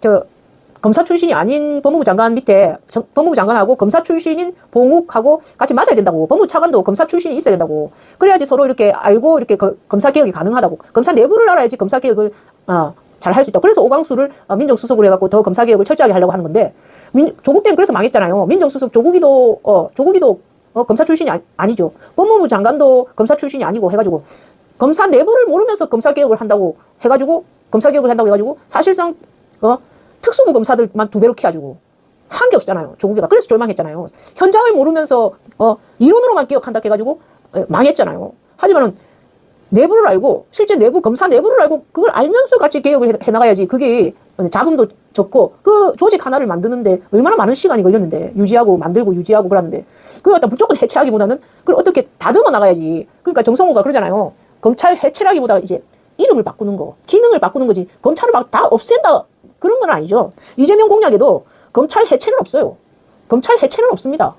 저 검사 출신이 아닌 법무부 장관 밑에 정- 법무부 장관하고 검사 출신인 봉욱하고 같이 맞아야 된다고 법무부 차관도 검사 출신이 있어야 된다고 그래야지 서로 이렇게 알고 이렇게 거- 검사 개혁이 가능하다고 검사 내부를 알아야지 검사 개혁을 어, 잘 할 수 있다. 그래서 오광수를 어, 민정수석으로 해갖고 더 검사 개혁을 철저하게 하려고 하는 건데 민, 조국 때는 그래서 망했잖아요. 민정수석 조국이도 어, 조국이도 어, 검사 출신이 아, 니죠 법무부 장관도 검사 출신이 아니고 해가지고 검사 내부를 모르면서 검사 개혁을 한다고 해가지고 검사 개혁을 한다고 해가지고 사실상 어, 특수부 검사들만 두 배로 키워주고 한 게 없잖아요. 조국이가 그래서 절망했잖아요. 현장을 모르면서 어, 이론으로만 개혁한다 해가지고 어, 망했잖아요. 하지만은 내부를 알고 실제 내부 검사 내부를 알고 그걸 알면서 같이 개혁을 해, 해나가야지 그게 자금도 적고 그 조직 하나를 만드는데 얼마나 많은 시간이 걸렸는데 유지하고 만들고 유지하고 그러는데 그걸 갖다 무조건 해체하기보다는 그걸 어떻게 다듬어 나가야지 그러니까 정성호가 그러잖아요 검찰 해체라기보다 이제 이름을 바꾸는 거 기능을 바꾸는 거지 검찰을 막 다 없앤다 그런 건 아니죠. 이재명 공약에도 검찰 해체는 없어요. 검찰 해체는 없습니다